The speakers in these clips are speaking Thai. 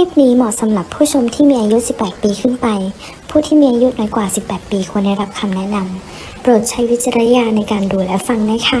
ลิปนี้เหมาะสำหรับผู้ชมที่มีอายุ 18 ปีขึ้นไป ผู้ที่มีอายุน้อยกว่า 18 ปีควรได้รับคำแนะนำ โปรดใช้วิจารณญาณในการดูและฟังนะคะ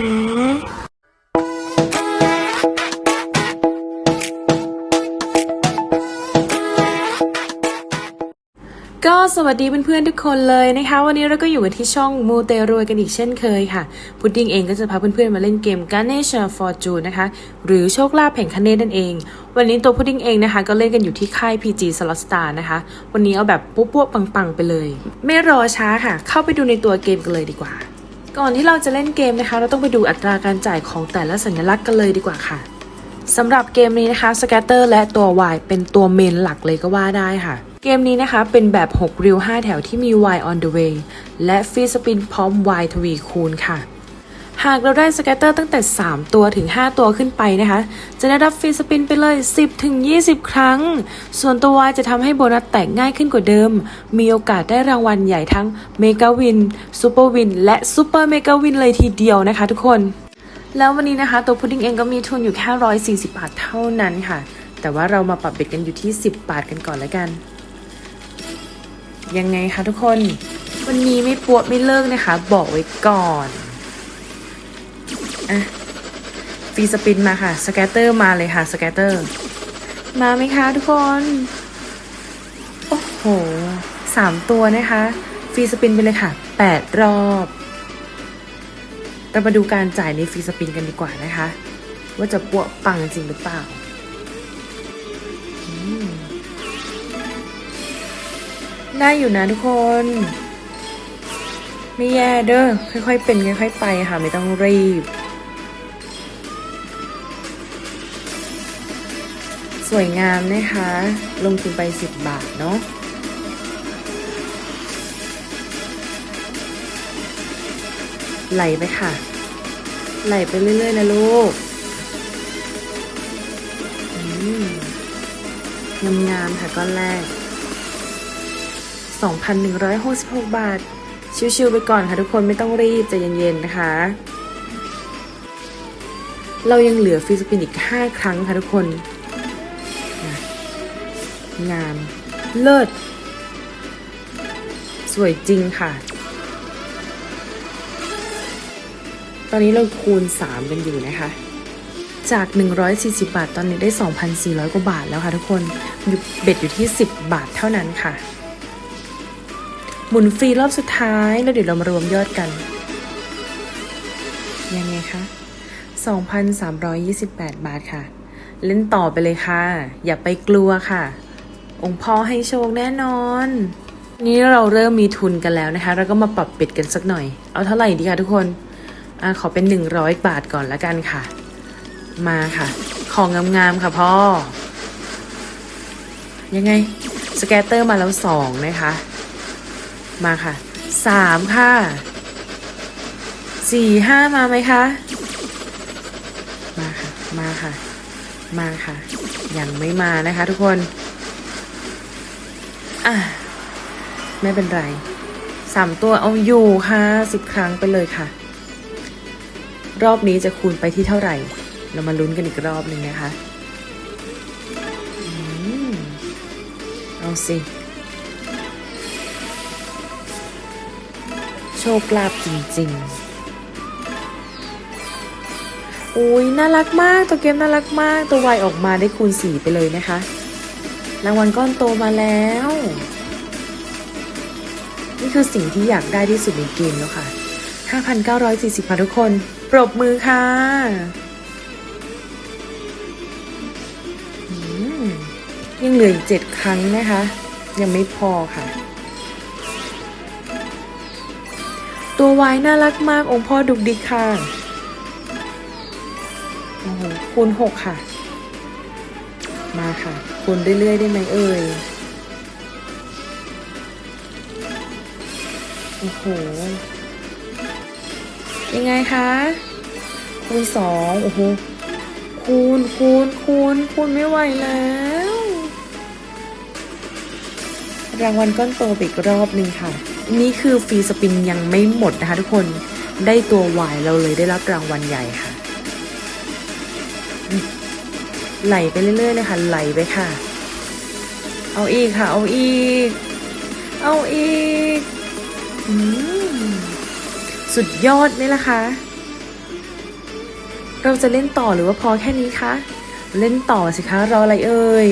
ก็สวัสดีเพื่อนๆทุกคนเลยนะคะ วันนี้เราก็อยู่กันที่ช่องมูเตรวยกันอีกเช่นเคยค่ะ พุดดิ้งเองก็จะพาเพื่อนๆมาเล่นเกม g a n e s h a Fortune นะคะ หรือโชคลาภแห่งคเนศนั่นเอง วันนี้ตัวพุดดิ้งเองนะคะ ก็เล่นกันอยู่ที่ค่าย PG Slot Star นะคะ วันนี้เอาแบบปุ๊บๆปังๆ ไปเลย ไม่รอช้าค่ะ เข้าไปดูในตัวเกมกันเลยดีกว่า ก่อนที่เราจะเล่นเกมนะคะ เราต้องไปดูอัตราการจ่ายของแต่ละสัญลักษณ์กันเลยดีกว่าค่ะสำหรับเกมนี้นะคะสแกตเตอร์และตัว Y เป็นตัวเมนหลักเลยก็ว่าได้ค่ะ เกมนี้นะคะ เป็นแบบ 6 ริ้ว5 แถวที่มี Y on the way และฟรีสปินพร้อม Y ทวีคูณค่ะ หากเราได้สแกตเตอร์ตั้งแต่ 3 ตัวถึง 5 ตัวขึ้นไปนะคะ จะได้รับฟรีสปินไปเลย 10 ถึง 20 ครั้ง ส่วนตัว Y จะทำให้โบนัสแตกง่ายขึ้นกว่าเดิม มีโอกาสได้รางวัลใหญ่ทั้งเมกาวินซูเปอร์วินและซูเปอร์เมกาวินเลยทีเดียวนะคะ ทุกคน แล้ววันนี้นะคะ ตัวพุดดิ้งเองก็มีทุนอยู่แค่ร้อยสี่สิบาทเท่านั้นค่ะ แต่ว่าเรามาปรับเบ็ดกันอยู่ที่ 10 บาทกันก่อนแล้วกัน ยังไงคะทุกคน วันนี้ไม่ปวดไม่เลิกนะคะ บอกไว้ก่อนอะฟรีสปินมาค่ะ สแกตเตอร์มาเลยค่ะ สแกตเตอร์ มาไหมคะทุกคน โอ้โหสามตัวนะคะ ฟรีสปินไปเลยค่ะแปดรอบเรามาดูการจ่ายในฟรีสปินกันดีกว่านะคะ ว่าจะปวปังจริงหรือเปล่า ได้อยู่นะทุกคน ไม่แย่เด้อค่อยๆเป็นค่อยๆไปค่ะไม่ต้องรีบ สวยงามนะคะ ลงทุนไป 10 บาทเนาะไหลไปค่ะ ไหลไปเรื่อย ๆ นะลูกงามงามๆค่ะก้อนแรก 2,166 บาท ชิวๆไปก่อนค่ะทุกคนไม่ต้องรีบใจเย็นๆนะคะ เรายังเหลือฟรีสปินอีก 5 ครั้งค่ะทุกคน งาม เลิศ สวยจริงค่ะ ตอนนี้เราคูณ 3 กันอยู่นะคะจาก 140 บาท ตอนนี้ได้ 2,400 กว่าบาทแล้วค่ะทุกคน เบ็ดอยู่ที่ 10 บาทเท่านั้นค่ะ หมุนฟรีรอบสุดท้ายแล้วเดี๋ยวเรามารวมยอดกัน ยังไงคะ 2,328 บาทค่ะ เล่นต่อไปเลยค่ะ อย่าไปกลัวค่ะ องค์พ่อให้โชคแน่นอน นี่เราเริ่มมีทุนกันแล้วนะคะ เราก็มาปรับเบ็ดกันสักหน่อย เอาเท่าไหร่ดีคะทุกคนอขอเป็น 100 บาทก่อนละกันค่ะ มาค่ะ ของงามๆค่ะพ่อ ยังไง สแกตเตอร์มาแล้วสองนะคะ มาค่ะสามค่ะสี่ห้ามาไหมคะ มาค่ะ มาค่ะ มาค่ะ ยังไม่มานะคะทุกคน อะ ไม่เป็นไรสามตัวเอาอยู่ค่ะสิบครั้งไปเลยค่ะ รอบนี้จะคูณไปที่เท่าไหร่ เรามาลุ้นกันอีกรอบหนึ่งนะคะอเอาสิ โชคลาภจริงๆอุ้ยน่ารักมากตัวเกมน่ารักมาก ตัววายออกมาได้คูณสี่ไปเลยนะคะ รางวัลก้อนโตมาแล้ว นี่คือสิ่งที่อยากได้ที่สุดในเกมแล้วค่ะ 5,940ค่ะทุกคน ปรบมือค่ะยังเหลืออีกเจ็ดครั้งนะคะ ยังไม่พอค่ะ ตัววายน่ารักมากองค์พ่อดุกดิกค่ะโอ้โหคูณหกค่ะ มาค่ะ คูณเรื่อยๆได้ไหมเอ่ยโอ้โห ยังไงคะ คูณสองโอ้โห คูณคูณคูณคูณไม่ไหวแล้วรางวัลก้อนโตอีกรอบหนึ่งค่ะ นี่คือฟรีสปินยังไม่หมดนะคะทุกคนได้ตัววายเราเลยได้รับรางวัลใหญ่ค่ะไหลไปเรื่อยๆเลยค่ะ ไหลไปค่ะ เอาอีกค่ะ เอาอีก เอาอีกอสุดยอดไหมล่ะคะ เราจะเล่นต่อหรือว่าพอแค่นี้คะ เล่นต่อสิคะ รออะไรเอ่ย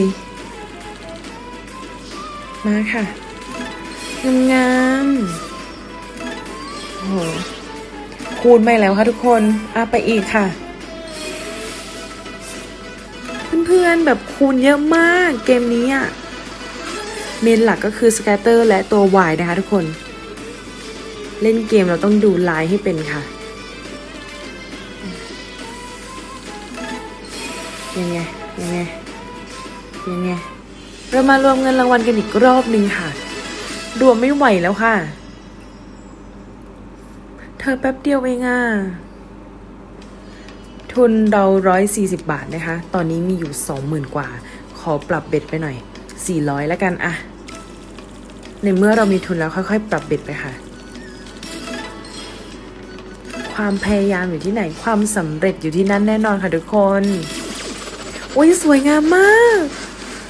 มาค่ะ งามๆโอ้โหคูณไม่แล้วค่ะทุกคนอะไปอีกค่ะ เพื่อนๆแบบคูณเยอะมากเกมนี้อะ เมนหลักก็คือสแกตเตอร์และตัว Y นะคะทุกคน เล่นเกมเราต้องดูลายให้เป็นค่ะ ยังไง ยังไง ยังไง เรามารวมเงินรางวัลกันอีกรอบหนึ่งค่ะ รวมไม่ไหวแล้วค่ะ เธอแป๊บเดียวเองอะ ทุนเราร้อยสี่สิบบาทนะคะ ตอนนี้มีอยู่สองหมื่นกว่า ขอปรับเบ็ดไปหน่อยสี่ร้อยแล้วกันอะในเมื่อเรามีทุนแล้วค่อยๆ ปรับเบ็ดไปค่ะ ความพยายามอยู่ที่ไหน ความสำเร็จอยู่ที่นั่นแน่นอนค่ะทุกคน โอ้ยสวยงามมาก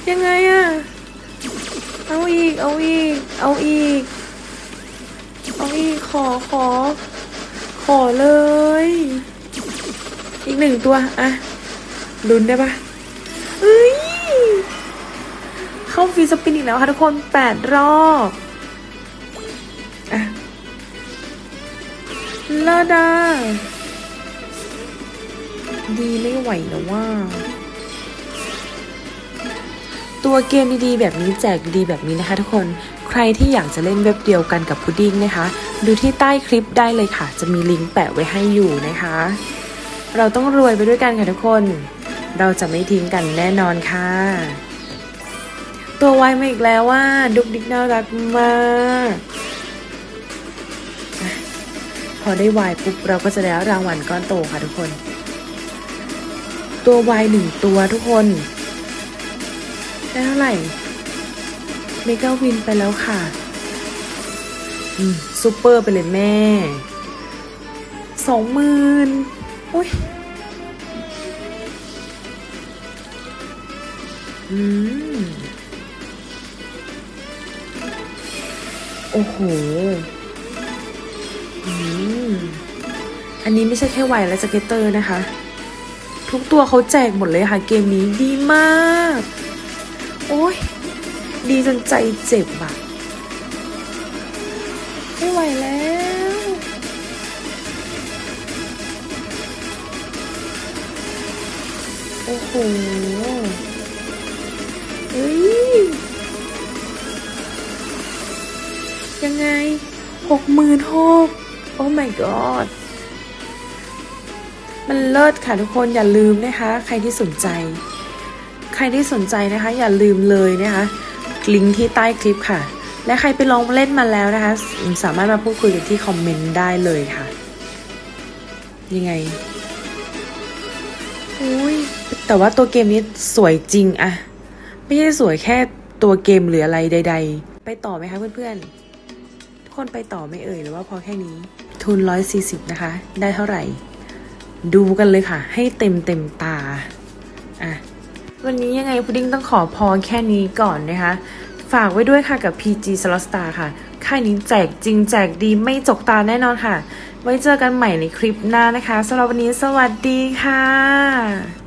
ยังไงอะ เอาอีก เอาอีก เอาอีก เอาอีก ขอ ขอ ขอเลย อีกหนึ่งตัวอะลุ้นได้ปะเอ้ย เข้าฟีสปินอีกแล้วค่ะทุกคนแปดรอบอะลาดา ดีไม่ไหวแล้วว่า ตัวเกมดีๆ แบบนี้แจกดีๆแบบนี้นะคะทุกคน ใครที่อยากจะเล่นเว็บเดียวกันกับพุดดิ้งนะคะ ดูที่ใต้คลิปได้เลยค่ะ จะมีลิงก์แปะไว้ให้อยู่นะคะ เราต้องรวยไปด้วยกันค่ะทุกคน เราจะไม่ทิ้งกันแน่นอนค่ะ ตัววายมาอีกแล้วว่าดุกดิกน่ารักมากพอได้วายปุ๊บเราก็จะได้รางวัลก้อนโตค่ะทุกคน ตัววายหนึ่งตัวทุกคน ได้เท่าไหร่เมกาวินไปแล้วค่ะ อืมซูเปอร์ไปเลยแม่ สองหมื่นอุ้ย อืม โอ้โห อืม อันนี้ไม่ใช่แค่ไวและสเก็ตเตอร์นะคะ ทุกตัวเขาแจกหมดเลยค่ะ เกมนี้ดีมาก โอ้ยดีจนใจเจ็บอะไม่ไหวแล้ว โอ้โหเฮ้ย ยังไงหกหมื่นหกโอ้ my god มันเลิศค่ะทุกคนอย่าลืมนะคะ ใครที่สนใจ ครที่สนใจนะคะ อย่าลืมเลยนะคะลิงก์ที่ใต้คลิปค่ะ และใครไปลองเล่นมาแล้วนะคะ สามารถมาพูดคุยกันที่คอมเมนต์ได้เลยค่ะ ยังไงอุ้ยแต่ว่าตัวเกมนี้สวยจริงอะไม่ใช่สวยแค่ตัวเกมหรืออะไรใด ๆ ไปต่อไหมคะเพื่อนๆทุกคนไปต่อไม่เอ่ยหรือว่าพอแค่นี้ ทุน 140 นะคะ ได้เท่าไหร่ ดูกันเลยค่ะ ให้เต็มเต็มตาอะ วันนี้ยังไงพุดดิ้งต้องขอพอแค่นี้ก่อนนะคะ ฝากไว้ด้วยค่ะกับ PG Slot Star ค่ะ ค่ายนี้แจกจริงแจกดีไม่จกตาแน่นอนค่ะ ไว้เจอกันใหม่ในคลิปหน้านะคะสำหรับวันนี้สวัสดีค่ะ